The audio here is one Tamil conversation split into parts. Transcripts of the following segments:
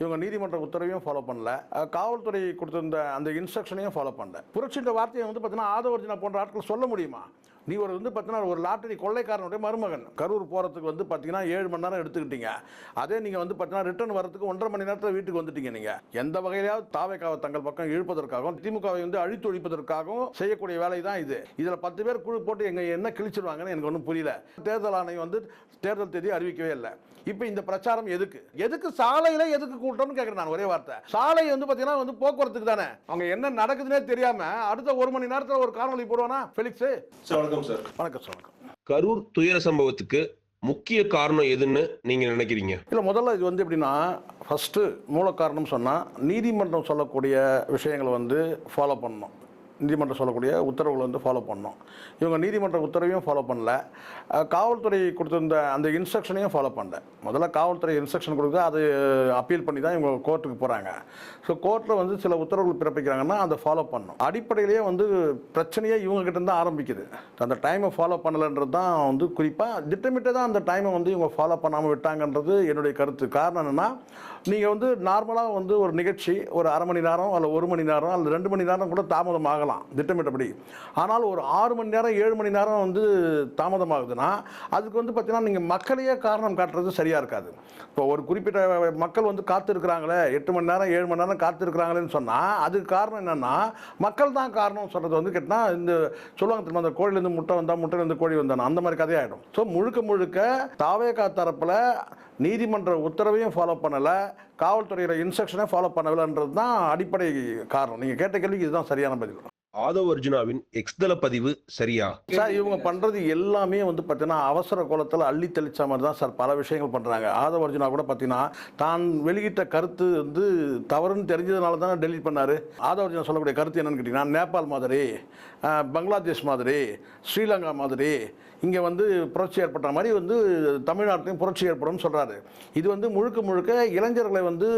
இவங்க நீதிமன்ற உத்தரவையும் ஃபாலோ பண்ணல. காவல்துறை கொடுத்திருந்த அந்த இன்ஸ்ட்ரக்ஷனையும் ஃபாலோ பண்ணல. புரட்சின்ற வார்த்தையை வந்து பார்த்தீங்கன்னா ஆதவர்ஜினா போன்ற ஆட்கள் சொல்ல முடியுமா? நீ ஒரு வந்து பார்த்தீங்கன்னா ஒரு லாட்டரி கொள்ளைக்காரனுடைய மருமகன். கரூர் போகிறதுக்கு வந்து பார்த்தீங்கன்னா ஏழு மணி நேரம் எடுத்துக்கிட்டீங்க. அதே நீங்கள் வந்து பார்த்தீங்கன்னா ரிட்டர்ன் வரதுக்கு ஒன்றரை மணி நேரத்தில் வீட்டுக்கு வந்துட்டீங்க நீங்கள் எந்த வகையிலாவது தாவேக்காவை தங்கள் பக்கம் இழுப்பதற்காகவும் திமுகவை வந்து அழித்து ஒழிப்பதற்காகவும் செய்யக்கூடிய வேலை தான் இது. இதில் பத்து பேர் குழு போட்டு எங்கள் என்ன கிழிச்சிருவாங்கன்னு எனக்கு ஒன்றும் புரியல. தேர்தல் ஆணையம் வந்து தேர்தல் தேதி அறிவிக்கவே இல்லை. இப்போ இந்த பிரச்சாரம் எதுக்கு? எதுக்கு சாலையில எதுக்கு கூட்டம்னு கேட்குறேன் நான் ஒரே வார்த்தை. சாலை வந்து பார்த்தீங்கன்னா வந்து போக்குவரத்துக்கு தானே. அவங்க என்ன நடக்குதுன்னே தெரியாம அடுத்த ஒரு மணி நேரத்தில் ஒரு காணொலி போடுவானா? ஃபெலிக்ஸ் சார் வணக்கம் சார். வணக்கம் சார் வணக்கம். கரூர் துயர சம்பவத்துக்கு முக்கிய காரணம் எதுன்னு நீங்க நினைக்கிறீங்க? இல்லை முதல்ல இது வந்து எப்படின்னா ஃபஸ்ட்டு மூல காரணம் சொன்னால் நீதிமன்றம் சொல்லக்கூடிய விஷயங்களை வந்து ஃபாலோ பண்ணணும். நீதிமன்றம் சொல்லக்கூடிய உத்தரவுகளை வந்து ஃபாலோ பண்ணணும் இவங்க நீதிமன்ற உத்தரவையும் ஃபாலோ பண்ணல. காவல்துறை கொடுத்துருந்த அந்த இன்ஸ்ட்ரக்ஷனையும் ஃபாலோ பண்ணல. முதல்ல காவல்துறை இன்ஸ்ட்ரக்ஷன் கொடுத்து அது அப்பீல் பண்ணி தான் இவங்க கோர்ட்டுக்கு போகிறாங்க ஸோ கோர்ட்டில் வந்து சில உத்தரவுகள் பிறப்பிக்கிறாங்கன்னா அதை ஃபாலோ பண்ணணும் அடிப்படையிலேயே வந்து பிரச்சனையே இவங்ககிட்ட தான் ஆரம்பிக்குது. அந்த டைமை ஃபாலோ பண்ணலைன்றது தான் வந்து குறிப்பாக திட்டமிட்டு தான் அந்த டைமை வந்து இவங்க ஃபாலோ பண்ணாமல் விட்டாங்கன்றது என்னுடைய கருத்து. காரணம் என்னென்னா நீங்கள் வந்து நார்மலாக வந்து ஒரு நிகழ்ச்சி ஒரு அரை மணி நேரம் அல்ல ஒரு மணி நேரம் அல்லது ரெண்டு மணி நேரம் கூட தாமதம் ஆகலாம் திட்டமிட்டபடி. ஆனால் ஒரு ஆறு மணி நேரம் ஏழு மணி நேரம் வந்து தாமதமாகுதுன்னா அதுக்கு வந்து பார்த்தீங்கன்னா நீங்கள் மக்களையே காரணம் காட்டுறது சரியாக இருக்காது. இப்போ ஒரு குறிப்பிட்ட மக்கள் வந்து காத்திருக்கிறாங்களே எட்டு மணி நேரம் ஏழு மணி நேரம் காத்திருக்கிறாங்களேன்னு சொன்னால் அதுக்கு காரணம் என்னென்னா மக்கள் தான் காரணம் சொல்கிறது வந்து கேட்டால் இந்த சொல்லுவாங்க திரும்ப அந்த கோழிலேருந்து முட்டை வந்தால் முட்டையிலேருந்து கோழி வந்தானா அந்த மாதிரி கதையாயிடும். ஸோ முழுக்க முழுக்க தாவேகா தரப்பில் நீதிமன்ற உத்தரவையும் ஃபாலோ பண்ணலை காவல்துறையோட இன்ஸ்ட்ரக்ஷனை ஃபாலோ பண்ணவில்லைன்றது தான் அடிப்படை காரணம். நீங்கள் கேட்ட கேள்விக்கு இதுதான் சரியான பதில். ஆதவ் அர்ஜுனாவின் எக்ஸ்தல பதிவு சரியா? சார் இவங்க பண்ணுறது எல்லாமே வந்து பார்த்தீங்கன்னா அவசர கோலத்தில் அள்ளி தெளிச்ச மாதிரி தான் சார் பல விஷயங்கள் பண்ணுறாங்க ஆதவ அர்ஜுனா கூட பார்த்தீங்கன்னா தான் வெளியிட்ட கருத்து வந்து தவறுன்னு தெரிஞ்சதுனால தானே டெலிட் பண்ணார். ஆதவ அர்ஜுனா சொல்லக்கூடிய கருத்து என்னன்னு கேட்டிங்கன்னா நேபாள் மாதிரி பங்களாதேஷ் மாதிரி ஸ்ரீலங்கா மாதிரி இங்கே வந்து புரட்சி ஏற்பட்ட மாதிரி வந்து தமிழ்நாட்டிலையும் புரட்சி ஏற்படும்னு சொல்கிறாரு இது வந்து முழுக்க முழுக்க இளைஞர்களை வந்து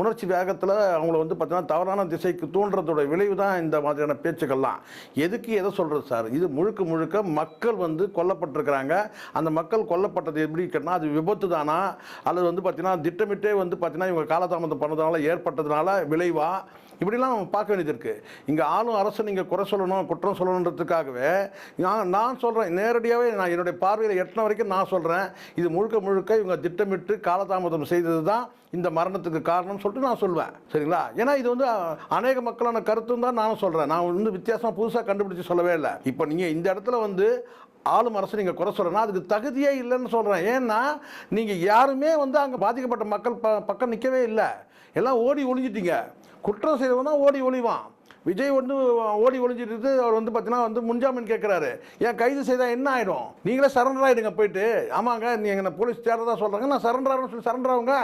உணர்ச்சி வேகத்தில் அவங்கள வந்து பார்த்தீங்கன்னா தவறான திசைக்கு தூண்டுறதோட விளைவு தான் இந்த மாதிரியான பேச்சுக்கள்லாம். எதுக்கு எதை சொல்கிறது சார்? இது முழுக்க முழுக்க மக்கள் வந்து கொல்லப்பட்டிருக்கிறாங்க. அந்த மக்கள் கொல்லப்பட்டது எப்படி கேட்டால் அது விபத்து தானா அல்லது வந்து பார்த்திங்கன்னா திட்டமிட்டே வந்து பார்த்திங்கன்னா இவங்க காலதாமதம் பண்ணதுனால ஏற்பட்டதுனால விளைவா? இப்படிலாம் நம்ம பார்க்க வேண்டியது இருக்குது இங்கே ஆளும் அரசு நீங்கள் குறை சொல்லணும் குற்றம் சொல்லணுன்றதுக்காகவே நான் நான் சொல்கிறேன் நேரடியாகவே நான் என்னுடைய பார்வையில் எட்டின வரைக்கும் நான் சொல்கிறேன் இது முழுக்க முழுக்க இவங்க திட்டமிட்டு காலதாமதம் செய்தது தான் இந்த மரணத்துக்கு காரணம்னு சொல்லிட்டு நான் சொல்வேன். சரிங்களா? ஏன்னா இது வந்து அநேக மக்களான கருத்தும் தான் நானும் சொல்கிறேன் நான் வந்து வித்தியாசமாக புதுசாக கண்டுபிடிச்சி சொல்லவே இல்லை. இப்போ நீங்கள் இந்த இடத்துல வந்து ஆளும் அரசு நீங்கள் குறை சொல்லணும் அதுக்கு தகுதியே இல்லைன்னு சொல்கிறேன் ஏன்னா நீங்கள் யாருமே வந்து அங்கே பாதிக்கப்பட்ட மக்கள் ப பக்கம் நிற்கவே இல்லை. எல்லாம் ஓடி ஒளிஞ்சிட்டீங்க. குற்றம் செய்தவன் தான் ஓடி ஒளிவான். விஜய் வந்து ஓடி ஒளிஞ்சிட்டு அவர் வந்து பார்த்தீங்கன்னா வந்து முன்ஜாமீன் கேட்குறாரு ஏன் கைது செய்தால் என்ன ஆகிடும் நீங்களே சரண்டர் ஆகிடுங்க போயிட்டு. ஆமாங்க நீங்கள் என்ன போலீஸ் தான் சொல்கிறாங்க நான் சரண்டர் ஆகணும்னு சொல்லி சரண்டர் ஆகுங்க.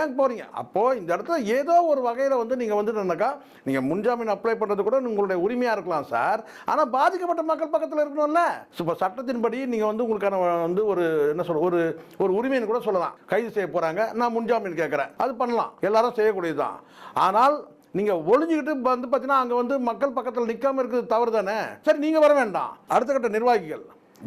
ஏன் போகிறீங்க அப்போது இந்த இடத்துல ஏதோ ஒரு வகையில் வந்து நீங்கள் வந்துட்டுனாக்கா நீங்கள் முன்ஜாமீன் அப்ளை பண்ணுறது கூட உங்களுடைய உரிமையாக இருக்கலாம் சார் ஆனால் பாதிக்கப்பட்ட மக்கள் பக்கத்தில் இருக்கணும்ல. இப்போ சட்டத்தின்படி நீங்கள் வந்து உங்களுக்கான வந்து ஒரு என்ன சொல்ற ஒரு ஒரு உரிமைன்னு கூட சொல்லலாம். கைது செய்ய போகிறாங்க நான் முன்ஜாமீன் கேட்குறேன். அது பண்ணலாம். எல்லாரும் செய்யக்கூடியது தான் ஆனால் நீங்கள் ஒளிஞ்சுக்கிட்டு வந்து பார்த்தீங்கன்னா அங்கே வந்து மக்கள் பக்கத்தில் நிற்காம இருக்கிறது தவறு தானே சரி நீங்கள் வர வேண்டாம். அடுத்த கட்ட நிர்வாகிகள்.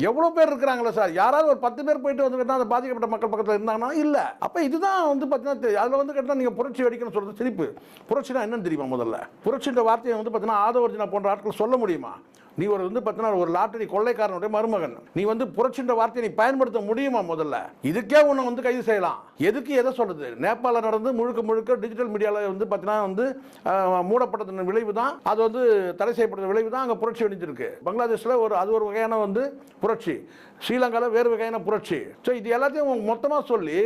எவ்வளோ பேர் இருக்கிறாங்களா சார்? யாராவது ஒரு பத்து பேர் போயிட்டு வந்து கேட்டால் அந்த பாதிக்கப்பட்ட மக்கள் பக்கத்தில் இருந்தாங்கன்னா இல்லை. அப்போ இதுதான் வந்து பார்த்தீங்கன்னா அதில் வந்து கேட்டால் நீங்கள் புரட்சி வெடிக்கணும்னு சொல்கிறது சிரிப்பு. புரட்சினா என்னன்னு தெரியுமா முதல்ல? புரட்சின்ற வார்த்தையை வந்து பார்த்தீங்கன்னா ஆதவர்ஜினா போன்ற ஆட்கள் சொல்ல முடியுமா? நீ ஒரு வந்து பார்த்தீங்கன்னா ஒரு லாட்டரி கொள்ளைக்காரனுடைய மருமகன். நீ வந்து புரட்சின்ற வார்த்தையை நீ பயன்படுத்த முடியுமா முதல்ல? இதுக்கே உன்னை வந்து கைது செய்யலாம். எதுக்கு எதை சொல்றது நேபாள நடந்து முழுக்க முழுக்க டிஜிட்டல் மீடியாவில் வந்து பார்த்தீங்கன்னா வந்து மூடப்பட்டதன் விளைவு தான். அது வந்து தடை செய்யப்பட்ட விளைவு தான். அங்கே புரட்சி வெடிஞ்சிருக்கு. பங்களாதேஷில் ஒரு அது ஒரு வகையான வந்து புரட்சி. ஸ்ரீலங்காவில் வேறு வகையான புரட்சி. ஸோ இது எல்லாத்தையும் மொத்தமாக சொல்லி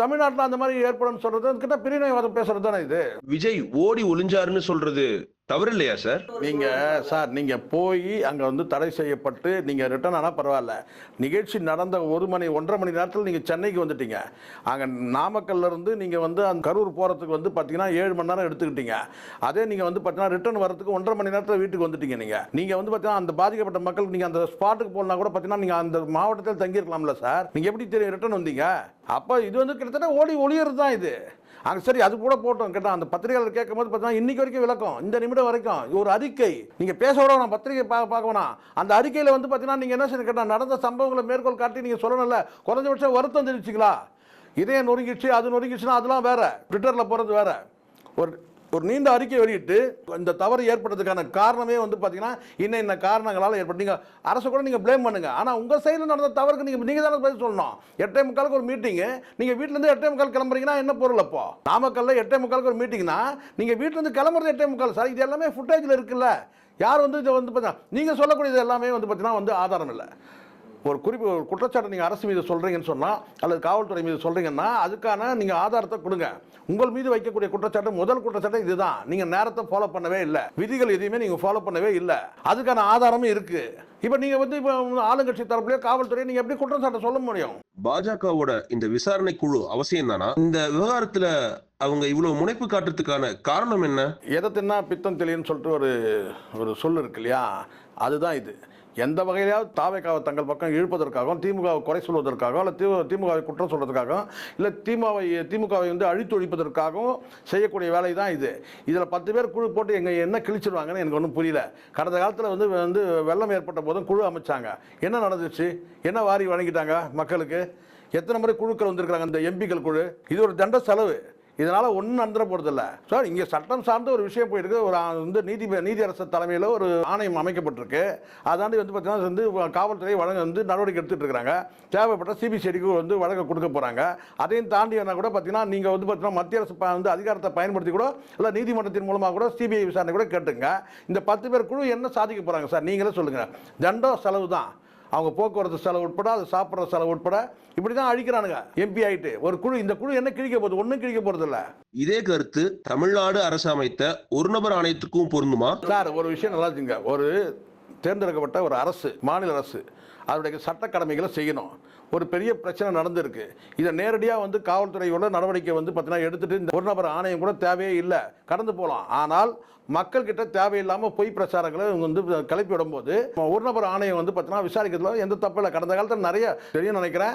தமிழ்நாட்டில் அந்த மாதிரி ஏற்படும் சொல்றது கிட்ட பிரிவினைவாதம் பேசுறது தானே இது? விஜய் ஓடி ஒளிஞ்சாருன்னு சொல்றது தவறு இல்லையா சார்? நீங்க சார் நீங்க போய் அங்க வந்து தடை செய்யப்பட்டு நீங்க ரிட்டர்ன் ஆனா பரவாயில்ல. நிகழ்ச்சி நடந்த ஒரு மணி ஒன்றரை மணி நேரத்தில் நீங்க சென்னைக்கு வந்துட்டீங்க. அங்க நாமக்கல்ல இருந்து நீங்க வந்து அந்த கரூர் போறதுக்கு வந்து பாத்தீங்கன்னா ஏழு மணி நேரம் எடுத்துக்கிட்டீங்க. அதே நீங்க வந்து பாத்தீங்கன்னா ரிட்டர்ன் வரதுக்கு ஒன்றரை மணி நேரத்தில் வீட்டுக்கு வந்துட்டீங்க நீங்க. நீங்க வந்து பாத்தீங்கன்னா அந்த பாதிக்கப்பட்ட மக்களுக்கு நீங்க அந்த ஸ்பாட்டுக்கு போனா கூட பாத்தீங்கன்னா நீங்க அந்த மாவட்டத்தில் தங்கியிருக்கலாம்ல சார். நீங்க எப்படி தெரியும் ரிட்டர்ன் வந்தீங்க? அப்ப இது வந்து கிட்டத்தட்ட ஓடி ஒளியறது தான் இது. அங்க சரி அது கூட போட்டோம் கேட்டால் அந்த பத்திரிகையாளர் கேட்கும் போது பார்த்தீங்கன்னா இன்னைக்கு வரைக்கும் விளக்கம் இந்த நிமிடம் வரைக்கும் ஒரு அறிக்கை. நீங்கள் பேச விட வேணாம் பத்திரிகை பா பார்க்க அந்த அறிக்கையில் வந்து பார்த்தீங்கன்னா நீங்கள் என்ன செய்யணும் கேட்டால் நடந்த சம்பவங்களை மேற்கோள் காட்டி நீங்கள் சொல்லணும்ல குறைஞ்சபட்சம் வருத்தம் தெரிவிச்சிங்களா இதயம் நொறுங்கிடுச்சு அது நொறுங்கிடுச்சுன்னா அதெல்லாம் வேற. ட்விட்டரில் போகிறது வேற. ஒரு ஒரு நீண்ட அறிக்கை வெளியிட்டு இந்த தவறு ஏற்பட்டதுக்கான காரணமே வந்து பார்த்தீங்கன்னா இன்ன இன்ன காரணங்களால் ஏற்பட்டு நீங்கள் அரசு கூட நீங்கள் ப்ளேம் பண்ணுங்க. ஆனால் உங்கள் சைடில் நடந்த தவறுக்கு நீங்கள் நீங்கள் தானே பதில் சொல்லணும். எட்டே முக்காலுக்கு ஒரு மீட்டிங்கு நீங்கள் வீட்டிலேருந்து எட்டே முக்கால் கிளம்புறீங்கன்னா என்ன பொருள் அப்போ? நாமக்கல்ல எட்டே முக்காலுக்கு ஒரு மீட்டிங்னா நீங்கள் வீட்டிலேருந்து கிளம்புறது எட்டே முக்கால். சார் இது எல்லாமே ஃபுட்டேஜில் இருக்குல்ல. யார் வந்து இதை வந்து பார்த்தீங்கன்னா நீங்கள் சொல்லக்கூடியது எல்லாமே வந்து பார்த்தீங்கன்னா வந்து ஆதாரம் இல்லை. ஒரு குறிப்பு ஒரு குற்றச்சாட்டை நீங்கள் அரசு மீது சொல்கிறீங்கன்னு சொன்னால் அல்லது காவல்துறை மீது சொல்கிறீங்கன்னா அதுக்கான நீங்கள் ஆதாரத்தை கொடுங்க. உங்கள் மீது வைக்கக்கூடிய குற்றச்சாட்டு முதல் குற்றச்சாட்டு இதுதான். நீங்கள் நேரத்தை ஃபாலோ பண்ணவே இல்லை. விதிகள் எதையுமே நீங்கள் ஃபாலோ பண்ணவே இல்லை. அதுக்கான ஆதாரமும் இருக்குது இப்போ நீங்கள் வந்து இப்போ ஆளுங்கட்சி தரப்புலையோ காவல்துறையோ நீங்கள் எப்படி குற்றச்சாட்டை சொல்ல முடியும்? பாஜகவோட இந்த விசாரணை குழு அவசியம் தானா? இந்த விவகாரத்துல அவங்க இவ்வளவு முனைப்பு காட்டுறதுக்கான காரணம் என்ன? எதை தின்னா பித்தம் தெளின்னு சொல்லிட்டு ஒரு ஒரு சொல் இருக்கு இல்லையா? அதுதான் இது. எந்த வகையிலாவது தாவேக்காவை தங்கள் பக்கம் இழுப்பதற்காகவும் திமுகவை குறை சொல்வதற்காகவும் இல்லை தி திமுகவை குற்றம் சொல்வதற்காகவும் இல்லை திமுகவை திமுகவை வந்து அழித்தொழிப்பதற்காகவும் செய்யக்கூடிய வேலை தான் இது. இதில் பத்து பேர் குழு போட்டு எங்கள் என்ன கிழிச்சிருவாங்கன்னு எனக்கு ஒன்றும் புரியல. கடந்த காலத்தில் வந்து வந்து வெள்ளம் ஏற்பட்ட போதும் குழு அமைச்சாங்க. என்ன நடந்துச்சு? என்ன வாரி வழங்கிட்டாங்க மக்களுக்கு? எத்தனை முறை குழுக்கள் வந்திருக்கிறாங்க இந்த எம்பிக்கள் குழு? இது ஒரு தண்ட செலவு. இதனால் ஒன்றும் நடந்துட போறதில்ல. சார் இங்கே சட்டம் சார்ந்த ஒரு விஷயம் போயிருக்கு. ஒரு வந்து நீதி நீதியரசர் தலைமையில் ஒரு ஆணையம் அமைக்கப்பட்டிருக்கு. அதாண்டி வந்து பார்த்தீங்கன்னா வந்து காவல்துறை வழங்க வந்து நடவடிக்கை எடுத்துகிட்டு இருக்கிறாங்க தேவைப்பட்ட சிபிசிஐடிக்கு வந்து வழங்க கொடுக்க போகிறாங்க அதையும் தாண்டி என்ன கூட பார்த்தீங்கன்னா நீங்கள் வந்து பார்த்தீங்கன்னா மத்திய அரசு வந்து அதிகாரத்தை பயன்படுத்தி கூட இல்லை நீதிமன்றத்தின் மூலமாக கூட சிபிஐ விசாரணை கூட கேட்டுங்க இந்த பத்து பேர் குழு என்ன சாதிக்க போகிறாங்க சார் நீங்களே சொல்லுங்கள் தண்டம் செலவு தான். அவங்க போக்குவரத்து செலவு உட்பட அது சாப்பிட்ற செலவு உட்பட இப்படி தான் அழிக்கிறானுங்க எம்பி ஆயிட்டு. ஒரு குழு இந்த குழு என்ன கிழிக்க போகுது? ஒன்றும் கிழிக்க போகிறது இல்லை இதே கருத்து தமிழ்நாடு அரசு அமைத்த ஒரு நபர் ஆணையத்துக்கும் பொருந்துமா? சார் ஒரு விஷயம் நல்லா இருக்குங்க. ஒரு தேர்ந்தெடுக்கப்பட்ட ஒரு அரசு மாநில அரசு அதனுடைய சட்ட கடமைகளை செய்யணும். ஒரு பெரிய பிரச்சனை நடந்திருக்கு. இதை நேரடியாக வந்து காவல்துறையோட நடவடிக்கை வந்து பார்த்தீங்கன்னா எடுத்துட்டு இந்த ஒரு நபர் ஆணையம் கூட தேவையே இல்லை. கடந்து போகலாம் ஆனால் மக்கள்கிட்ட தேவையில்லாமல் பொய் பிரச்சாரங்களை இவங்க வந்து கிளப்பி விடும்போது ஒரு நபர் ஆணையம் வந்து பார்த்தீங்கன்னா விசாரிக்கிறதுல எந்த தப்பு இல்லை. கடந்த காலத்தில் நிறைய தெரியும் நினைக்கிறேன்.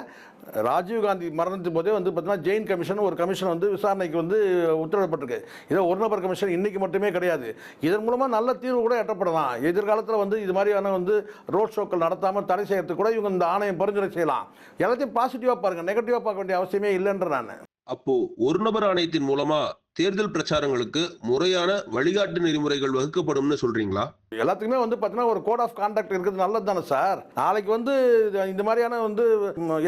ராஜீவ்காந்தி மரணத்தின் போதே வந்து பார்த்தீங்கன்னா ஜெயின் கமிஷன் ஒரு கமிஷன் வந்து விசாரணைக்கு வந்து உத்தரவிடப்பட்டிருக்கு. இதை ஒரு நபர் கமிஷன் இன்னைக்கு மட்டுமே கிடையாது. இதன் மூலமாக நல்ல தீர்வு கூட எட்டப்படலாம். எதிர்காலத்தில் வந்து இது மாதிரியான வந்து ரோட் ஷோக்கள் நடத்தாமல் தடை செய்யறதுக்கு கூட இவங்க இந்த ஆணையம் பரிந்துரை செய்யலாம். எல்லாத்தையும் பாசிட்டிவாக பாருங்கள் நெகட்டிவாக பார்க்க வேண்டிய அவசியமே இல்லைன்ற நான். அப்போ ஒரு நபர் ஆணையத்தின் மூலமா தேர்தல் பிரச்சாரங்களுக்கு முறையான வழிகாட்டு நெறிமுறைகள் வகுக்கப்படும்னு சொல்றீங்களா? எல்லாத்துக்குமே வந்து பார்த்தீங்கன்னா ஒரு கோட் ஆஃப் கான்டாக்ட் இருக்கிறது நல்லது தானே சார்? நாளைக்கு வந்து இந்த மாதிரியான வந்து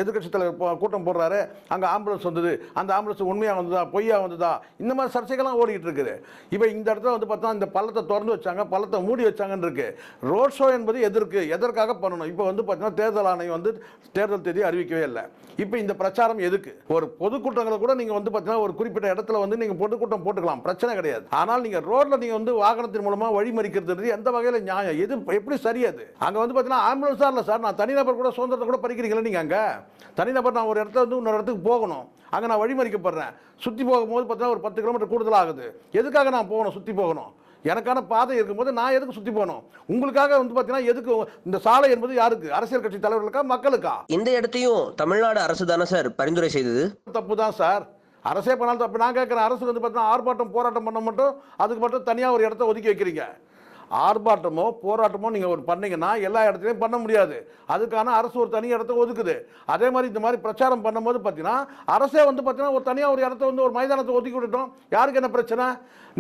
எதிர்கட்சி தலைவர் கூட்டம் போடுறாரு. அங்கே ஆம்புலன்ஸ் வந்தது. அந்த ஆம்புலன்ஸ் உண்மையாக வந்ததா பொய்யா வந்ததா? இந்த மாதிரி சர்ச்சைகள்லாம் ஓடிட்டு இருக்குது. இப்போ இந்த இடத்துல வந்து பார்த்தா இந்த பள்ளத்தை திறந்து வச்சாங்க பள்ளத்தை மூடி வச்சாங்கன்னு இருக்கு. ரோட் ஷோ என்பது எதற்கு? எதற்காக பண்ணணும்? இப்போ வந்து பார்த்தீங்கன்னா தேர்தல் ஆணையம் வந்து தேர்தல் தேதி அறிவிக்கவே இல்லை. இப்போ இந்த பிரச்சாரம் எதுக்கு? ஒரு பொதுக்கூட்டங்களை கூட நீங்கள் வந்து பார்த்தீங்கன்னா ஒரு குறிப்பிட்ட இடத்துல வந்து நீங்கள் பொதுக்கூட்டம் போட்டுக்கலாம். பிரச்சனை கிடையாது. ஆனால் நீங்கள் ரோட்டில் நீங்கள் வந்து வாகனத்தின் மூலமாக வழிமறிக்கிறது எந்த வகையில் நியாயம். எது எப்படி சரியாது அங்கே வந்து பார்த்தீங்கன்னா ஆம்புலன்ஸாக இல்லை சார். நான் தனிநபர் கூட சுதந்திரத்தை கூட பறிக்கிறீங்களா நீங்கள் அங்கே? தனிநபர் நான் ஒரு இடத்துல வந்து இன்னொரு இடத்துக்கு போகணும். அங்கே நான் வழிமறிக்கப்படுறேன். சுற்றி போகும்போது பார்த்தீங்கன்னா ஒரு பத்து கிலோமீட்டர் கூடுதலாக ஆகுது. எதுக்காக நான் போகணும் சுற்றி போகணும்? எனக்கான பாதை இருக்கும்போது நான் எதுக்கு சுற்றி போகணும்? உங்களுக்காக வந்து பார்த்தீங்கன்னா எதுக்கு இந்த சாலை என்பது யாருக்கு? அரசியல் கட்சி தலைவர்களுக்கா மக்களுக்கா? இந்த இடத்தையும் தமிழ்நாடு அரசு தானே சார் பரிந்துரை செய்தது? தப்பு தான் சார். அரசே பண்ணாலும் தப்பு. நான் கேட்குறேன் அரசு வந்து பார்த்தீங்கன்னா ஆர்ப்பாட்டம் போராட்டம் பண்ண மட்டும் அதுக்கு மட்டும் தனியாக ஒரு இடத்த ஒதுக்கி வைக்கிறீங்க. ஆர்ப்பாட்டமோ போராட்டமோ நீங்கள் ஒரு பண்ணீங்கன்னா எல்லா இடத்துலையும் பண்ண முடியாது. அதுக்கான அரசு ஒரு தனி இடத்த ஒதுக்குது. அதே மாதிரி இந்த மாதிரி பிரச்சாரம் பண்ணும்போது பார்த்தீங்கன்னா அரசே வந்து பார்த்தீங்கன்னா ஒரு தனியாக ஒரு இடத்த வந்து ஒரு மைதானத்தை ஒதுக்கி விட்டுட்டோம். யாருக்கு என்ன பிரச்சனை?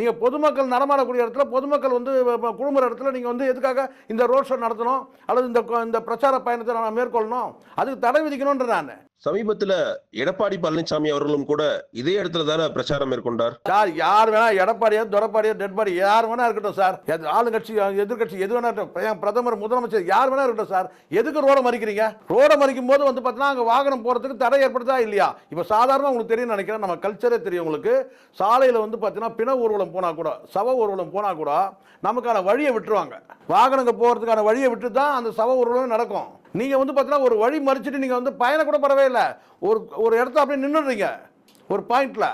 நீங்கள் பொதுமக்கள் நடமாடக்கூடிய இடத்துல பொதுமக்கள் வந்து குழுமுற இடத்துல நீங்கள் வந்து எதுக்காக இந்த ரோட் ஷோ நடத்தணும்? அல்லது இந்த இந்த பிரச்சார பயணத்தை நான் மேற்கொள்ளணும்? அதுக்கு தடை விதிக்கணுன்ற நான் சமீபத்துல எடப்பாடி பழனிசாமி அவர்களும் கூட இதே இடத்துல தானே பிரச்சாரம் மேற்கொண்டார்? சார் யார் வேணா எடப்பாடியோ துரப்பாடியோ டெட்பாடி யார் வேணா இருக்கட்டும் சார். எது- ஆளுங்கட்சி எதிர்கட்சி எது வேணா இருக்கட்டும். ஏன் பிரதமர் முதலமைச்சர் யார் வேணா இருக்கட்டும் சார். எதுக்கு ரோட மறிக்கிறீங்க? ரோட மறிக்கும் போது வந்து பார்த்தீங்கன்னா அங்கே வாகனம் போகிறதுக்கு தடை ஏற்படுத்தா இல்லையா? இப்போ சாதாரண உங்களுக்கு தெரியும் நினைக்கிறேன். நம்ம கல்ச்சரே தெரியும் உங்களுக்கு. சாலையில் வந்து பார்த்தீங்கன்னா பிண ஊர்வலம் போனால் கூட சவ ஊர்வலம் போனால் கூட நமக்கான வழியை விட்டுருவாங்க. வாகனங்க போகிறதுக்கான வழியை விட்டு தான் அந்த சவ ஊர்வலம் நடக்கும். நீங்கள் வந்து பார்த்தீங்கன்னா ஒரு வழி மறிச்சிட்டு நீங்கள் வந்து பயணம் கூட படவே இல்லை. ஒரு ஒரு இடத்த அப்படியே நின்றுடுறீங்க ஒரு பாயிண்ட்ல.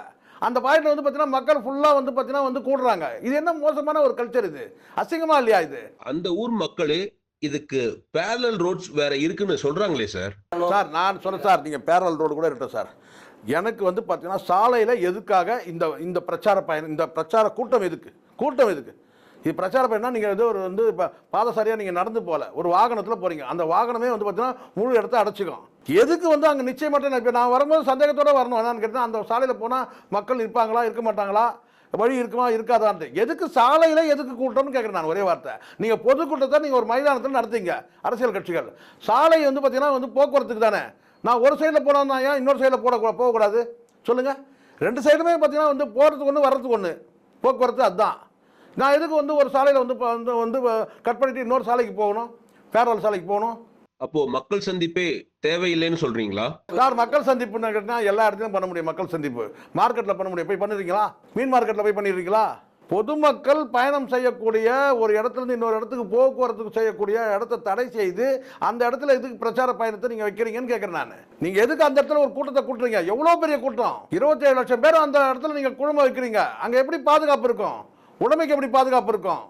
அந்த பாயிண்ட்ல வந்து பார்த்தீங்கன்னா மக்கள் ஃபுல்லாக வந்து பார்த்தீங்கன்னா வந்து கூடுறாங்க. இது என்ன மோசமான ஒரு கல்ச்சர் இது? அசிங்கமா இல்லையா இது? அந்த ஊர் மக்களே இதுக்கு பேரலல் ரோட்ஸ் வேற இருக்குன்னு சொல்றாங்களே சார் சார் நான் சொல்ல சார். நீங்கள் பேரல் ரோடு கூட இருக்கட்டும் சார். எனக்கு வந்து பார்த்தீங்கன்னா சாலையில் எதுக்காக இந்த இந்த பிரச்சார பயணம் இந்த பிரச்சார கூட்டம் எதுக்கு? கூட்டம் எதுக்கு? இது பிரச்சாரம் பண்ணால் நீங்கள் ஏதோ ஒரு வந்து இப்போ பாதசாரியாக நீங்கள் நடந்து போகல ஒரு வாகனத்தில் போகிறீங்க அந்த வாகனமே வந்து பார்த்தீங்கன்னா முழு இடத்த அடைச்சிக்கும். எதுக்கு வந்து அங்கே நிச்சயமாட்டே இப்போ நான் வரும்போது சந்தேகத்தோட வரணும். அதான் கேட்டேன் அந்த சாலையில் போனால் மக்கள் இருப்பாங்களா இருக்க மாட்டாங்களா? வழி இருக்குமா இருக்காதான்ட்டு. எதுக்கு சாலையில் எதுக்கு கூட்டம்னு கேட்குறேன் நான் ஒரே வார்த்தை. நீங்கள் பொதுக்கூட்டத்தை நீங்கள் ஒரு மைதானத்தில் நடத்திங்க அரசியல் கட்சிகள். சாலை வந்து பார்த்தீங்கன்னா வந்து போக்குவரத்துக்கு தானே. நான் ஒரு சைடில் போனோம்னா ஏன் இன்னொரு சைடில் போட போகக்கூடாது? சொல்லுங்கள் ரெண்டு சைடுமே பார்த்தீங்கன்னா வந்து போகிறதுக்கு ஒன்று வர்றதுக்கு ஒன்று போக்குவரத்து அதுதான் நான் எதுக்கு வந்து ஒரு சாலையில் வந்து வந்து வந்து கட் பண்ணிட்டு இன்னொரு சாலைக்கு போகணும்? பேரவல் சாலைக்கு போகணும்? அப்போ மக்கள் சந்திப்பே தேவையில்லைன்னு சொல்றீங்களா? சார் மக்கள் சந்திப்புன்னு கேட்டால் எல்லா இடத்துலையும் பண்ண முடியும் மக்கள் சந்திப்பு. மார்க்கெட்டில் பண்ண முடியும். போய் பண்ணிருக்கீங்களா மீன் மார்க்கெட்டில் போய் பண்ணிருக்கீங்களா பொதுமக்கள் பயணம் செய்யக்கூடிய ஒரு இடத்துல இருந்து இன்னொரு இடத்துக்கு போக்குவரத்துக்கு செய்யக்கூடிய இடத்த தடை செய்து அந்த இடத்துல எதுக்கு பிரச்சார பயணத்தை நீங்கள் வைக்கிறீங்கன்னு கேட்குறேன் நான். நீங்கள் எதுக்கு அந்த இடத்துல ஒரு கூட்டத்தை கூட்டுறீங்க? எவ்வளோ பெரிய கூட்டம்? இருபத்தேழு லட்சம் பேர் அந்த இடத்துல நீங்கள் குழுமம் வைக்கிறீங்க. அங்கே எப்படி பாதுகாப்பு இருக்கும்? உடமைக்கு எப்படி பாதுகாப்பு இருக்கும்?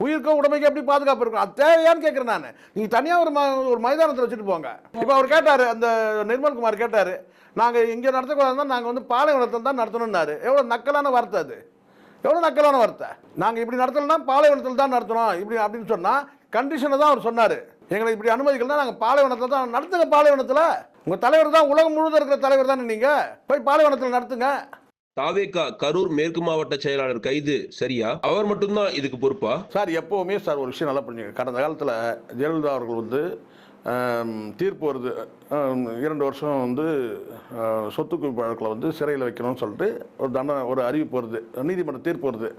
உயிருக்கும் உடமைக்கு எப்படி பாதுகாப்பு இருக்கும்? அது தேவையான்னு கேட்குறேன் நான். நீங்கள் தனியாக ஒரு ம- ஒரு மைதானத்தில் வச்சுட்டு போங்க. இப்போ அவர் கேட்டார் அந்த நிர்மல்குமார் கேட்டார் நாங்கள் இங்கே நடத்தக்கூடாதுன்னா நாங்கள் வந்து பாலைவனத்தில் தான் நடத்தணும்னாரு. எவ்வளோ நக்கலான வார்த்தை அது. எவ்வளோ நக்கலான வார்த்தை. நாங்கள் இப்படி நடத்தலைன்னா பாலைவனத்தில் தான் நடத்தணும் இப்படி அப்படின்னு சொன்னால் கண்டிஷனை தான் அவர் சொன்னார். எங்களை இப்படி அனுமதிக்கலாம் நாங்கள் பாலைவனத்தில் தான் நடத்துங்க பாலைவனத்தில் உங்கள் தலைவர் தான் உலகம் முழுவதும் இருக்கிற தலைவர் தானே நீங்கள் போய் பாலைவனத்தில் நடத்துங்க. தாவேகா கரூர் மேற்கு மாவட்ட செயலாளர் கைது சரியா? அவர் மட்டும்தான் இதுக்கு பொறுப்பா? சார் எப்போவுமே சார் ஒரு விஷயம் நல்லா புரிஞ்சுங்க. கடந்த காலத்தில் ஜெயலலிதா அவர்கள் வந்து தீர்ப்பு வருது. இரண்டு வருஷம் வந்து சொத்து குவிப்பு வழக்கில் வந்து சிறையில் வைக்கணும்னு சொல்லிட்டு ஒரு தண்டனை ஒரு அறிவிப்பு வருது. நீதிமன்ற தீர்ப்பு வருது.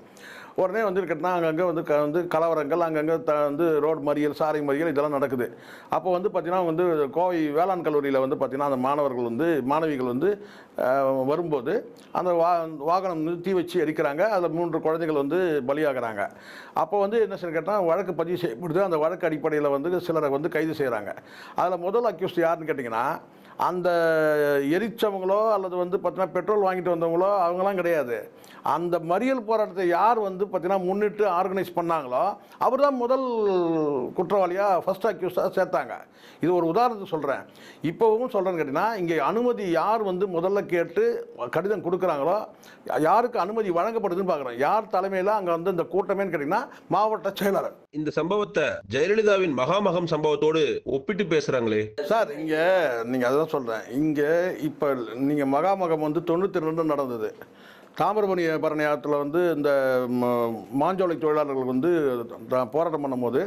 உடனே வந்து கேட்டால் அங்கங்கே வந்து க வந்து கலவரங்கள் அங்கங்கே த வந்து ரோடு மறியல் சாலை மறியல் இதெல்லாம் நடக்குது. அப்போ வந்து பார்த்திங்கன்னா வந்து கோவை வேளாண் கல்லூரியில் வந்து பார்த்திங்கன்னா அந்த மாணவர்கள் வந்து மாணவிகள் வந்து வரும்போது அந்த வா வாகனம் வந்து தீ வச்சு எரிக்கிறாங்க. அதில் மூன்று குழந்தைகள் வந்து பலியாகிறாங்க. அப்போ வந்து என்ன சொல்லி கேட்டால் வழக்கு பதிவு செய்யப்படுது. அந்த வழக்கு அடிப்படையில் வந்து சிலரை வந்து கைது செய்கிறாங்க அதில் முதல் அக்யூஸ்ட் யாருன்னு கேட்டிங்கன்னா அந்த எரிச்சவங்களோ அல்லது வந்து பார்த்தீங்கன்னா பெட்ரோல் வாங்கிட்டு வந்தவங்களோ அவங்களாம் கிடையாது. அந்த மறியல் போராட்டத்தை யார் வந்து பார்த்தீங்கன்னா முன்னிட்டு ஆர்கனைஸ் பண்ணாங்களோ அவர் தான் முதல் குற்றவாளியாக ஃபர்ஸ்ட் அக்யூஸ்டாக சேர்த்தாங்க. இது ஒரு உதாரணத்துக்கு சொல்கிறேன் இப்போவும் சொல்கிறேன்னு கேட்டிங்கன்னா இங்கே அனுமதி யார் வந்து முதல்ல கேட்டு கடிதம் கொடுக்குறாங்களோ யாருக்கு அனுமதி வழங்கப்படுதுன்னு பார்க்குறோம். யார் தலைமையில் அங்கே வந்து இந்த கூட்டமேன்னு கேட்டிங்கன்னா மாவட்ட செயலாளர். இந்த சம்பவத்தை ஜெயலலிதாவின் மகாமகம் சம்பவத்தோடு ஒப்பிட்டு பேசுறாங்களே? சார் இங்கே நீங்கள் அதுதான் சொல்கிறேன் இங்கே இப்போ நீங்கள் மகாமகம் வந்து தொண்ணூற்றி ரெண்டு நடந்தது. தாமிரபரணி பரணி ஆற்றில் வந்து இந்த மாஞ்சோலை தொழிலாளர்கள் வந்து த- போராட்டம் பண்ணும்போது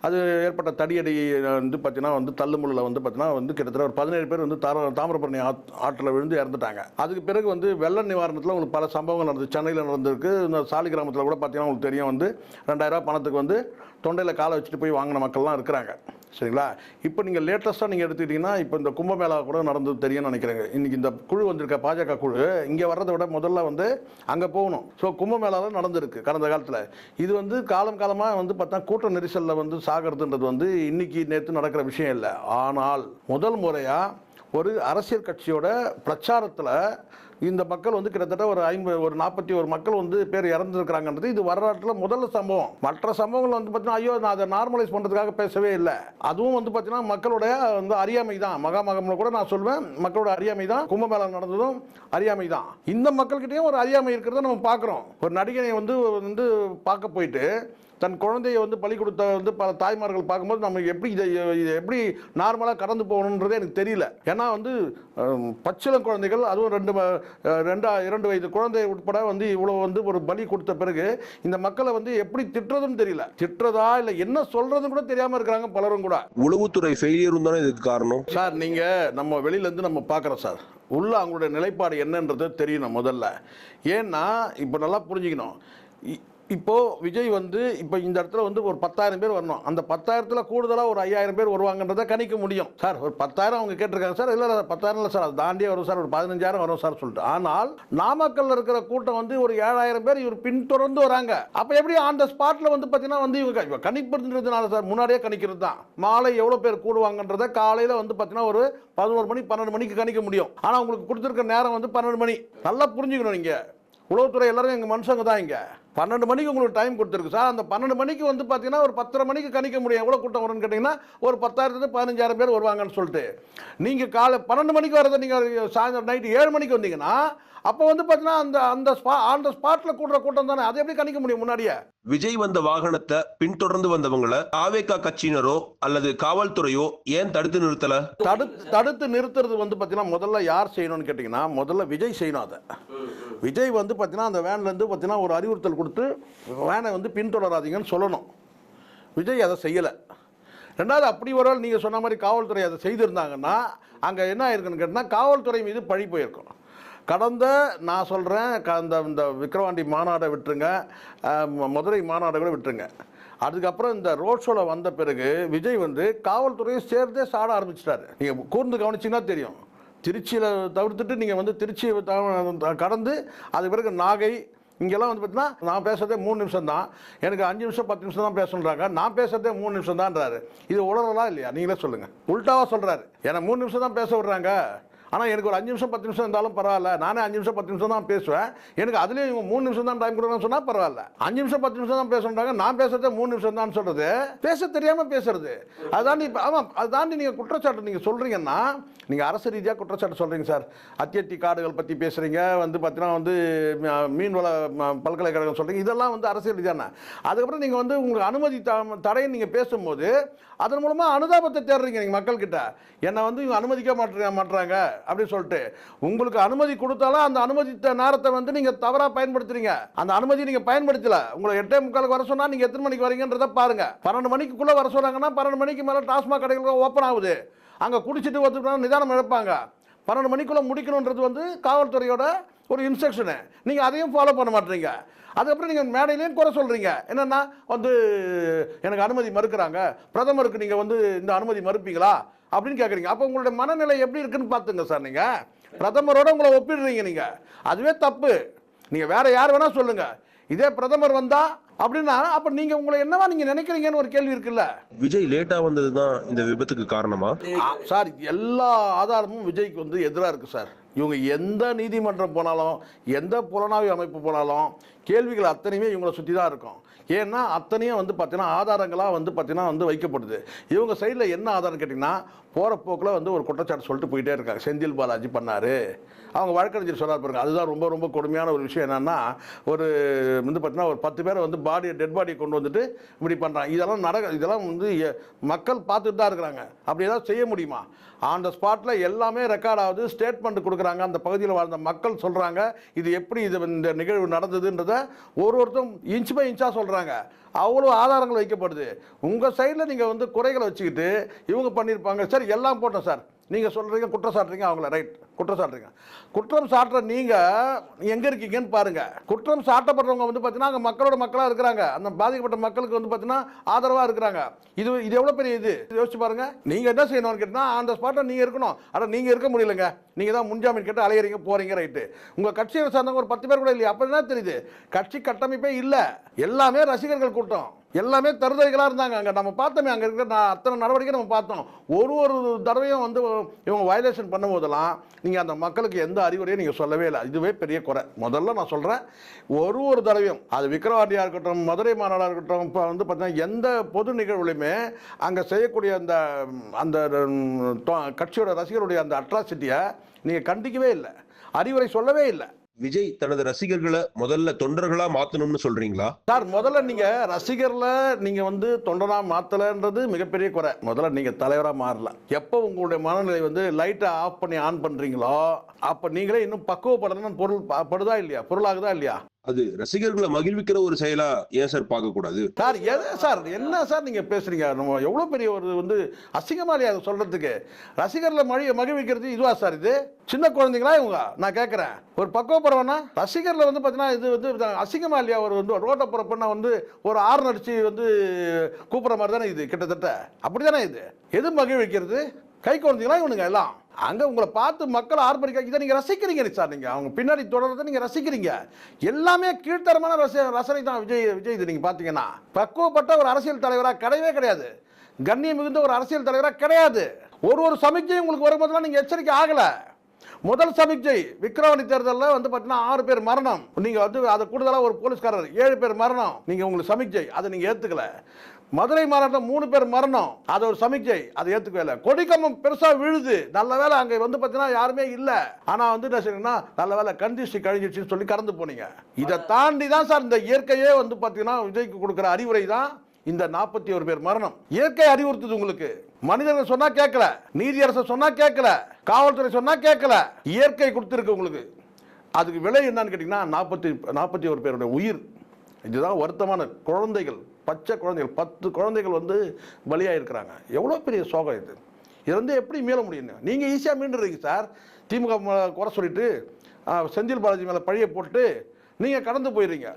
அது ஏற்பட்ட தடியடி வந்து பார்த்தீங்கன்னா வந்து தள்ளுமுள்ளில் வந்து பார்த்தீங்கன்னா வந்து கிட்டத்தட்ட ஒரு பதினேழு பேர் வந்து தார தாமிரபரணி ஆத் ஆற்றில் விழுந்து இறந்துட்டாங்க. அதுக்கு பிறகு வந்து வெள்ள நிவாரணத்தில் உங்களுக்கு பல சம்பவங்கள் நடந்தது சென்னையில் நடந்திருக்கு. இந்த சாலி கிராமத்தில் கூட பார்த்தீங்கன்னா உங்களுக்கு தெரியும் வந்து ரெண்டாயிரம் பணத்துக்கு வந்து தொண்டையில் காலை வச்சுட்டு போய் வாங்கின மக்கள்லாம் இருக்கிறாங்க. சரிங்களா? இப்போ நீங்கள் லேட்டஸ்ட்டாக நீங்கள் எடுத்துக்கிட்டிங்கன்னா இப்போ இந்த கும்பமேளா கூட நடந்தது தெரியும்னு நினைக்கிறேங்க. இன்றைக்கி இந்த குழு வந்திருக்க பாஜக குழு இங்கே வர்றதை விட முதல்ல வந்து அங்கே போகணும். ஸோ கும்பமேளாவில் நடந்திருக்கு கடந்த காலத்தில். இது வந்து காலம் காலமாக வந்து பார்த்தா கூட்ட நெரிசலில் வந்து சாகிறதுன்றது வந்து இன்றைக்கி நேற்று நடக்கிற விஷயம் இல்லை. ஆனால் முதல் முறையாக ஒரு அரசியல் கட்சியோட பிரச்சாரத்தில் இந்த மக்கள் வந்து கிட்டத்தட்ட ஒரு ஐம்பது ஒரு நாற்பத்தி ஒரு மக்கள் வந்து பேர் இறந்துருக்கிறாங்கன்றது இது வரலாற்றில் முதல்ல சம்பவம். மற்ற சம்பவங்கள் வந்து பார்த்தீங்கன்னா ஐயோ நான் அதை நார்மலைஸ் பண்ணுறதுக்காக பேசவே இல்லை. அதுவும் வந்து பார்த்தீங்கன்னா மக்களுடைய வந்து அறியாமை தான் மகாமகமில் கூட நான் சொல்வேன் மக்களோட அறியாமை தான் கும்பமேளா நடந்ததும் அறியாமை தான் இந்த மக்கள்கிட்டையும் ஒரு அறியாமை இருக்கிறத நம்ம பார்க்குறோம். ஒரு நடிகனை வந்து வந்து பார்க்க போயிட்டு தன் குழந்தையை வந்து பலி கொடுத்த வந்து பல தாய்மார்கள் பார்க்கும்போது நம்ம எப்படி இதை இதை எப்படி நார்மலாக கடந்து போகணுன்றது எனக்கு தெரியல. ஏன்னா வந்து பச்சிளம் குழந்தைகள் அதுவும் ரெண்டு ரெண்டா இரண்டு வயது குழந்தை உட்பட வந்து இவ்வளோ வந்து ஒரு பலி கொடுத்த பிறகு இந்த மக்களை வந்து எப்படி திட்டுறதுன்னு தெரியல. திட்டுறதா இல்லை என்ன சொல்றதுன்னு கூட தெரியாமல் இருக்கிறாங்க பலரும் கூட. உளவுத்துறை ஃபெயிலியரும் தானே இதுக்கு காரணம்? சார் நீங்கள் நம்ம வெளியிலேருந்து நம்ம பார்க்குறோம் சார். உள்ள அவங்களுடைய நிலைப்பாடு என்னன்றது தெரியணும் முதல்ல. ஏன்னா இப்போ நல்லா புரிஞ்சுக்கணும். இப்போது விஜய் வந்து இப்போ இந்த இடத்துல வந்து ஒரு பத்தாயிரம் பேர் வரணும். அந்த பத்தாயிரத்தில் கூடுதலாக ஒரு ஐயாயிரம் பேர் வருவாங்கன்றதை கணிக்க முடியும். சார் ஒரு பத்தாயிரம் அவங்க கேட்டிருக்காங்க சார். இல்லை பத்தாயிரம் இல்லை சார். அது தாண்டியே வரும் சார். ஒரு பதினஞ்சாயிரம் வரும் சார் சொல்லிட்டு. ஆனால் நாமக்கல்ல இருக்கிற கூட்டம் வந்து ஒரு ஏழாயிரம் பேர் இவர் பின்தொடர்ந்து வராங்க. அப்போ எப்படி அந்த ஸ்பாட்டில் வந்து பார்த்தீங்கன்னா வந்து இவங்க இவங்க கணிப்புன்றதுனால சார் முன்னாடியே கணிக்கிறது தான். மாலை எவ்வளோ பேர் கூடுவாங்கன்றதை காலையில் வந்து பார்த்தீங்கன்னா ஒரு பதினோரு மணி பன்னெண்டு மணிக்கு கணிக்க முடியும். ஆனால் உங்களுக்கு கொடுத்துருக்க நேரம் வந்து பன்னெண்டு மணி. நல்லா புரிஞ்சுக்கணும் நீங்கள் உளவுத்துறை எல்லாரும் எங்கள் மனுஷங்க தான் இங்கே. பன்னெண்டு மணிக்கு உங்களுக்கு டைம் கொடுத்துருக்கு. சார் அந்த பன்னெண்டு மணிக்கு வந்து பார்த்தீங்கன்னா ஒரு பத்தரை மணிக்கு கணிக்க முடியும். எவ்வளோ கூட்டம் வரும்னு கேட்டிங்கன்னா ஒரு பத்தாயிரத்துலேருந்து பதினஞ்சாயிரம் பேர் வருவாங்கன்னு சொல்லிட்டு. நீங்கள் காலை பன்னெண்டு மணிக்கு வரதை நீங்கள் சாயந்தரம் நைட்டு ஏழு மணிக்கு வந்தீங்கன்னா அப்போ வந்து பார்த்தீங்கன்னா அந்த அந்த ஸ்பா அந்த ஸ்பாட்டில் கூடுற கூட்டம் தானே? அதை எப்படி கணிக்க முடியும் முன்னாடியே? விஜய் வந்த வாகனத்தை பின்தொடர்ந்து வந்தவங்கள ஆவேகா கட்சியினரோ அல்லது காவல்துறையோ ஏன் தடுத்து நிறுத்தல? தடுத்து தடுத்து நிறுத்துறது வந்து பார்த்தீங்கன்னா முதல்ல யார் செய்யணும்னு கேட்டிங்கன்னா முதல்ல விஜய் செய்யணும் அதை. விஜய் வந்து பார்த்தீங்கன்னா அந்த வேன்லேருந்து பார்த்தீங்கன்னா ஒரு அறிவுறுத்தல் கொடுத்து வேனை வந்து பின்தொடராதீங்கன்னு சொல்லணும். விஜய் அதை செய்யலை. ரெண்டாவது அப்படி ஒரு நீங்கள் சொன்ன மாதிரி காவல்துறை அதை செய்திருந்தாங்கன்னா அங்கே என்ன ஆயிருக்குன்னு கேட்டால் காவல்துறை மீது பழி போயிருக்கும். கடந்த நான் சொல்கிறேன் அந்த இந்த விக்ரவாண்டி மாநாடை விட்டுருங்க ம- மதுரை மாநாடை கூட விட்டுருங்க. அதுக்கப்புறம் இந்த ரோட் ஷோவில் வந்த பிறகு விஜய் வந்து காவல்துறையும் சேர்ந்தே சாட ஆரம்பிச்சிட்டாரு. நீங்கள் கூர்ந்து கவனிச்சிங்கன்னா தெரியும். திருச்சியில் தவிர்த்துட்டு நீங்கள் வந்து திருச்சியை கடந்து அது பிறகு நாகை இங்கெல்லாம் வந்து பார்த்தீங்கன்னா நான் பேசுறதே மூணு நிமிஷம் தான். எனக்கு அஞ்சு நிமிஷம் பத்து நிமிஷம் தான் பேசணுன்றாங்க. நான் பேசுறதே மூணு நிமிஷம் தான்றாரு. இது உளறலாம் இல்லையா? நீங்களே சொல்லுங்கள் உல்ட்டாவாக சொல்கிறாரு ஏன்னா மூணு நிமிஷம் தான் பேச விடுறாங்க. ஆனால் எனக்கு ஒரு அஞ்சு நிமிஷம் பத்து நிமிஷம் இருந்தாலும் பரவாயில்ல. நானே அஞ்சு நிமிஷம் பத்து நிமிஷம் தான் பேசுவேன். எனக்கு அதுலேயும் இவங்க மூணு நிமிஷம் தான் டைம் கொடுக்கணும்னு சொன்னால் பரவாயில்ல. அஞ்சு நிமிஷம் பத்து நிமிஷம் தான் பேசுறாங்க நான் பேசுறதே மூணு நிமிஷம் தான் சொல்கிறது பேச தெரியாமல் பேசுறது. அதாண்டி இப்போ ஆமாம் அதாண்டி நீங்கள் குற்றச்சாட்டு நீங்கள் சொல்கிறீங்கன்னா நீங்கள் அரசு ரீதியாக குற்றச்சாட்டு சொல்கிறீங்க சார். அத்தியத்தி காடுகள் பற்றி பேசுகிறீங்க வந்து பார்த்தீங்கன்னா வந்து ம- மீன்வள பல்கலைக்கழகம் சொல்கிறீங்க இதெல்லாம் வந்து அரசியல் ரீதியான அதுக்கப்புறம் நீங்கள் வந்து உங்களுக்கு அனுமதி த- தடையை நீங்கள் பேசும்போது அதன் மூலமாக அனுதாபத்தை தேடுறீங்க நீங்கள் மக்கள்கிட்ட. என்னை வந்து இவங்க அனுமதிக்க மாட்டேங்க மாட்டுறாங்க அப்படின்னு சொல்லிட்டு. உங்களுக்கு அனுமதி கொடுத்தாலும் அந்த அனுமதித்த நேரத்தை வந்து நீங்கள் தவறாக பயன்படுத்துறீங்க. அந்த அனுமதி நீங்கள் பயன்படுத்தல. உங்களை எட்டே முக்காலுக்கு வர சொன்னால் நீங்கள் எத்தனை மணிக்கு வரீங்கன்றதை பாருங்கள் பன்னெண்டு மணிக்குள்ளே வர சொன்னாங்கன்னா பன்னெண்டு மணிக்கு மேலே டாஸ்மாக் கடைகள் ஓப்பன் ஆகுது. அங்கே குடிச்சிட்டு வந்துட்டு நிதானம் இழப்பாங்க. பன்னெண்டு மணிக்குள்ளே முடிக்கணுன்றது வந்து காவல்துறையோட ஒரு இன்ஸ்ட்ரக்ஷனு நீங்கள் அதையும் ஃபாலோ பண்ண மாட்டீங்க. அதுக்கப்புறம் நீங்கள் மேடையிலையும் குறை சொல்கிறீங்க என்னென்னா வந்து எனக்கு அனுமதி மறுக்கிறாங்க. பிரதமருக்கு நீங்கள் வந்து இந்த அனுமதி மறுப்பீங்களா? அப்படின்னு கேட்குறீங்க அப்போ உங்களுடைய மனநிலை எப்படி இருக்குன்னு பார்த்துங்க சார் நீங்கள் பிரதமரோட உங்களை ஒப்பிடுறீங்க நீங்கள் அதுவே தப்பு. நீங்கள் வேறு யார் வேணால் சொல்லுங்கள் இதே பிரதமர் வந்தால் அப்படின்னா அப்போ நீங்கள் உங்களை என்னவா நீங்கள் நினைக்கிறீங்கன்னு ஒரு கேள்வி இருக்குல்ல? விஜய் லேட்டா வந்ததுதான் இந்த விபத்துக்கு காரணமா? சார் எல்லா ஆதாரமும் விஜய்க்கு வந்து எதிராக இருக்குது சார். இவங்க எந்த நீதிமன்றம் போனாலும் எந்த புலனாய்வு அமைப்பு போனாலும் கேள்விகள் அத்தனையுமே இவங்களை சுற்றி தான் இருக்கும். ஏன்னா அத்தனையும் வந்து பார்த்தீங்கன்னா ஆதாரங்களாக வந்து பார்த்தீங்கன்னா வந்து வைக்கப்படுது. இவங்க சைடில் என்ன ஆதாரம் கேட்டிங்கன்னா போகிற போக்கில் வந்து ஒரு குற்றச்சாட்டு சொல்லிட்டு போயிட்டே இருக்காங்க. செந்தில் பாலாஜி பண்ணார். அவங்க வழக்கறிஞர் சொன்னார் பாருங்க. அதுதான் ரொம்ப ரொம்ப கொடுமையான ஒரு விஷயம் என்னன்னா ஒரு வந்து பார்த்தீங்கன்னா ஒரு பத்து பேரை வந்து பாடியை டெட் பாடியை கொண்டு வந்துட்டு இப்படி பண்ணுறாங்க இதெல்லாம் நட இதெல்லாம் வந்து மக்கள் பார்த்துட்டு தான் இருக்கிறாங்க. அப்படி ஏதாவது செய்ய முடியுமா? ஆன் த ஸ்பாட்டில் எல்லாமே ரெக்கார்ட் ஆகுது ஸ்டேட்மெண்ட் கொடுக்குறாங்க. அந்த பகுதியில் வாழ்ந்த மக்கள் சொல்கிறாங்க இது எப்படி இது இந்த நிகழ்வு நடந்ததுன்றதை ஒரு ஒருத்தரும் இன்ச் பை இன்ச்சாக சொல்கிறாங்க அவ்வளோ ஆதாரங்கள் வைக்கப்படுது. உங்கள் சைடில் நீங்கள் வந்து குறைகளை வச்சுக்கிட்டு இவங்க பண்ணியிருப்பாங்க சரி எல்லாம் போட்டோம் சார். நீங்கள் சொல்கிறீங்க குற்றம் சாட்டுறீங்க அவங்கள ரைட் குற்றம் சாட்டுறீங்க. குற்றம் சாட்டுற நீங்கள் எங்கே இருக்கீங்கன்னு பாருங்கள் குற்றம் சாட்டப்படுறவங்க வந்து பார்த்தீங்கன்னா அங்கே மக்களோட மக்களாக இருக்கிறாங்க. அந்த பாதிக்கப்பட்ட மக்களுக்கு வந்து பார்த்தீங்கன்னா ஆதரவாக இருக்கிறாங்க. இது இது எவ்வளோ பெரிய இது? யோசிச்சு பாருங்கள் நீங்கள் என்ன செய்யணும்னு கேட்டால் அந்த ஸ்பாட்டில் நீங்கள் இருக்கணும். ஆனால் நீங்கள் இருக்க முடியலங்க. நீங்கள் தான் முன்ஜாமீன் கேட்டு அலையிறீங்க போகிறீங்க ரைட்டு உங்கள் கட்சியை சார்ந்தவங்க ஒரு பத்து பேர் கூட இல்லையா. அப்போ என்ன தெரியுது? கட்சி கட்டமைப்பே இல்லை. எல்லாமே ரசிகர்கள் கூட்டம். எல்லாமே தருதலைகளாக இருந்தாங்க. அங்கே நம்ம பார்த்தோமே அங்கே இருக்கிற நான் அத்தனை நடவடிக்கை நம்ம பார்த்தோம். ஒரு ஒரு தடவையும் வந்து இவங்க வயலேஷன் பண்ணும்போதெல்லாம் நீங்கள் அந்த மக்களுக்கு எந்த அறிவுரையும் நீங்கள் சொல்லவே இல்லை. இதுவே பெரிய குறை. முதல்ல நான் சொல்கிறேன் ஒரு ஒரு தடவையும் அது விக்ரவாண்டியாக இருக்கட்டும் மதுரை மாநாடாக இருக்கட்டும் இப்போ வந்து பார்த்தீங்கன்னா எந்த பொது நிகழ்வுலையுமே அங்கே செய்யக்கூடிய அந்த அந்த கட்சியோட ரசிகருடைய அந்த அட்ராசிட்டியை நீங்கள் கண்டிக்கவே இல்லை. அறிவுரை சொல்லவே இல்லை. விஜய் தனது ரசிகர்களை முதல்ல தொண்டர்களா மாத்தணும்னு சொல்றீங்களா? சார் முதல்ல நீங்க ரசிகர்ல நீங்க வந்து தொண்டனா மாத்தலன்றது மிகப்பெரிய குறை. முதல்ல நீங்க தலைவரா மாறல. எப்போ உங்களுடைய மனநிலை வந்து லைட்டை ஆஃப் பண்ணி ஆன் பண்றீங்களோ அப்ப நீங்களே இன்னும் பக்குவப்படணும்னு பொருள் படுதா இல்லையா? பொருளாகுதா இல்லையா? அது ரசிகர்களை மகிழ்விக்கிற ஒரு செயலா ஏன் சார் பார்க்க கூடாது? சார் எதை சார் என்ன சார் நீங்க பேசுறீங்க? நம்ம எவ்வளவு பெரிய ஒரு வந்து அசிங்கமா இல்லையா சொல்றதுக்கு? ரசிகர்களை மழை மகிழ்விக்கிறது இதுவா சார் இது? சின்ன குழந்தைங்களா இவங்க? நான் கேட்கறேன். ஒரு பக்குவப்படுறவனா ரசிகர்ல வந்து பார்த்தீங்கன்னா இது வந்து அசிங்கமா இல்லையா? ஒரு வந்து ரோட்டை போற வந்து ஒரு ஆறு நடிச்சு வந்து கூப்பிட்ற மாதிரி தானே இது கிட்டத்தட்ட? அப்படிதானே இது? எது மகிழ்விக்கிறது? கை குழந்தைங்களா இவனுங்க எல்லாம்? அங்கே உங்களை பார்த்து மக்கள் ஆர்ப்பரிக்க இதை நீங்கள் ரசிக்கிறீங்க சார் நீங்கள் அவங்க பின்னாடி தொடர்றதை நீங்கள் ரசிக்கிறீங்க. எல்லாமே கீழ்த்தரமான ரச ரசனை தான் விஜய் விஜய் இது நீங்கள் பார்த்தீங்கன்னா. பக்குவப்பட்ட ஒரு அரசியல் தலைவராக கிடையவே கிடையாது. கண்ணியம் மிகுந்த ஒரு அரசியல் தலைவராக கிடையாது. ஒரு ஒரு சமிக்கையும் உங்களுக்கு வரும்போதெல்லாம் நீங்கள் எச்சரிக்கை ஆகலை. முதல் சமிக்ஜை விக்ரவாணி தேர்தலில் வந்து பார்த்தீங்கன்னா ஆறு பேர் மரணம். நீங்கள் வந்து அதை கூடுதலாக ஒரு போலீஸ்காரர் ஏழு பேர் மரணம். நீங்கள் உங்களுக்கு சமிக்ஜை அதை நீங்கள் ஏற்றுக்கல மதுரை மாவட்டம் மூணு பேர் மரணம். அது ஒரு சமிக்கை அதை ஏற்றுக்கவே இல்லை. கொடிக்கம்பம் பெருசாக விழுது. நல்ல வேலை அங்கே வந்து பார்த்தீங்கன்னா யாருமே இல்லை. ஆனால் வந்து என்ன செய்யணும்னா நல்ல வேலை கந்திஷ்டி கழிஞ்சிருச்சுன்னு சொல்லி கடந்து போனீங்க. இதை தாண்டி தான் சார் இந்த இயற்கையே வந்து பார்த்தீங்கன்னா விஜய்க்கு கொடுக்குற அறிவுரை தான் இந்த நாற்பத்தி ஒரு பேர் மரணம். இயற்கை அறிவுறுத்துது உங்களுக்கு. மனிதர்கள் சொன்னா கேட்கல. நீதியரசர் சொன்னா கேட்கல. காவல்துறை சொன்னா கேட்கல. இயற்கை கொடுத்துருக்கு உங்களுக்கு. அதுக்கு விலை என்னன்னு கேட்டிங்கன்னா நாற்பத்தி நாற்பத்தி ஒரு பேருடைய உயிர். இதுதான் வருத்தமான குழந்தைகள். பச்சை குழந்தைகள் பத்து குழந்தைகள் வந்து பலியாக இருக்கிறாங்க எவ்வளோ பெரிய சோகம் இது. இது வந்து எப்படி மீள முடியும் நீங்கள் ஈஸியாக மீண்டுறீங்க சார் திமுக குறை சொல்லிட்டு செந்தில் பாலாஜி மேலே பழியை போட்டு நீங்கள் கடந்து போயிடுறீங்க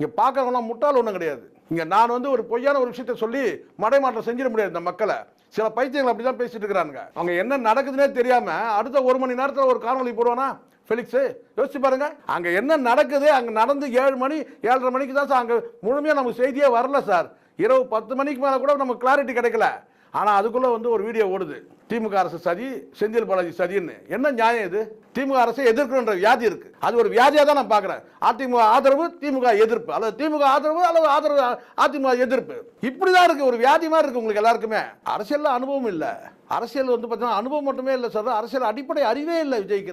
இங்கே பார்க்கறவங்களாம் முட்டாள் ஒன்றும் கிடையாது. இங்கே நான் வந்து ஒரு பொய்யான ஒரு விஷயத்தை சொல்லி மடைமாற்றம் செஞ்சிட முடியாது இந்த மக்களை. சில பைத்தியங்கள் அப்படி தான் பேசிட்டு இருக்கிறாங்க அவங்க என்ன நடக்குதுன்னே தெரியாமல் அடுத்த ஒரு மணி நேரத்தில் ஒரு காணொலி போடுவானா? ஃபெலிக்ஸ் யோசிச்சு பாருங்க. அங்கே என்ன நடக்குது? அங்கே நடந்து ஏழு மணி ஏழரை மணிக்கு தான் சார் அங்கே முழுமையாக நமக்கு செய்தியே வரல சார் இரவு பத்து மணிக்கு மேலே கூட நமக்கு கிளாரிட்டி கிடைக்கல. ஆனால் அதுக்குள்ளே வந்து ஒரு வீடியோ ஓடுது. திமுக அரசு சதி செந்தில் பாலாஜி சதின்னு. என்ன நியாயம் இது? திமுக அரசை எதிர்க்கணுன்ற வியாதி இருக்கு. அது ஒரு வியாதியாக தான் நான் பார்க்குறேன் அதிமுக ஆதரவு திமுக எதிர்ப்பு. அல்லது திமுக ஆதரவு அல்லது ஆதரவு அதிமுக எதிர்ப்பு. இப்படி தான் இருக்குது ஒரு வியாதி மாதிரி இருக்குது உங்களுக்கு எல்லாருக்குமே. அரசியலில் அனுபவம் இல்லை. அரசியல் வந்து பார்த்தீங்கன்னா அனுபவம் மட்டுமே இல்லை சார் அரசியல் அடிப்படை அறிவே இல்லை விஜய்க்கு.